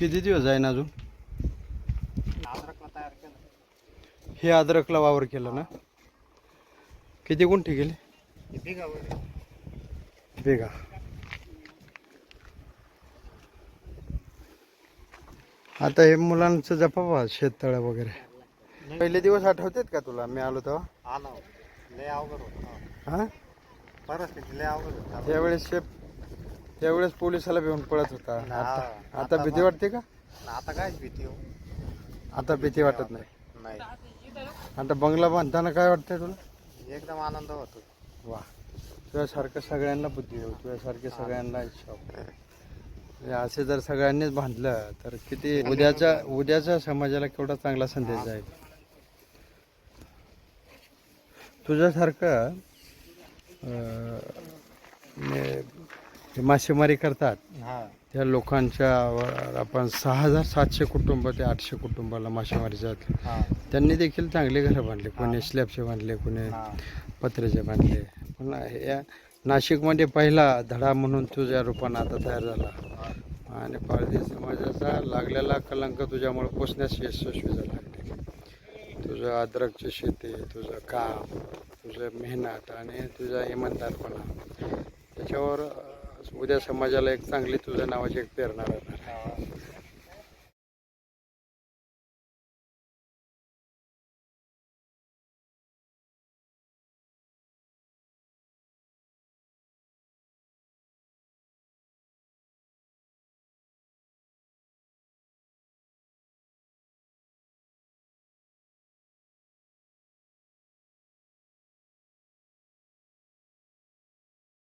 किती दिवस आहे ना अजून? अद्रकला तयार केलं हे अद्रकला वावर केलं ना? किती गुंठे गेले? बेगा. आता हे मुलांचं जपावा शेततळं वगैरे. पहिले दिवस आठवतात का तुला? मी आलो तेव्हा. आला. लय अवघड होतं. हा? परिस्थिती लय अवघड होतं. त्यावेळेस शेप त्यावेळेस पोलिसाला भिवून पळत होता. आता आता भीती वाटते का? आता कायच भीती हो. आता भीती वाटत नाही. नाही. आता बंगला बांधताना काय वाटतंय तुला? एकदम आनंद होतो वा तुझ्यासारखं सगळ्यांना बुद्धी हो तुझ्यासारखे सगळ्यांना इच्छा. म्हणजे असे जर सगळ्यांनीच बांधलं तर किती उद्याच्या उद्याच्या समाजाला केवढा चांगला संदेश जाईल. तुझ्यासारखं अं, ने- जे मासेमारी करतात. हा. त्या लोकांच्या आपण सहा हजार सातशे कुटुंब ते आठशे कुटुंबाला मासेमारी जाते. हा. त्यांनी देखील चांगले घरं बांधले. कोणी स्लॅबचे बांधले कोणी हा. पत्र्याचे बांधले. पण या नाशिकमध्ये पहिला धडा म्हणून तुझ्या रूपानं आता तयार झाला. आणि पारधी समाजाचा लागलेला कलंक तुझ्यामुळे पोचण्यास यशस्वी झाला. तुझं अद्रकची शेती तुझं काम तुझं मेहनत आणि तुझा इमानदारपणा. त्याच्यावर उद्या समाजाला एक चांगली तुझ्या नावाची एक प्रेरणा राहणार.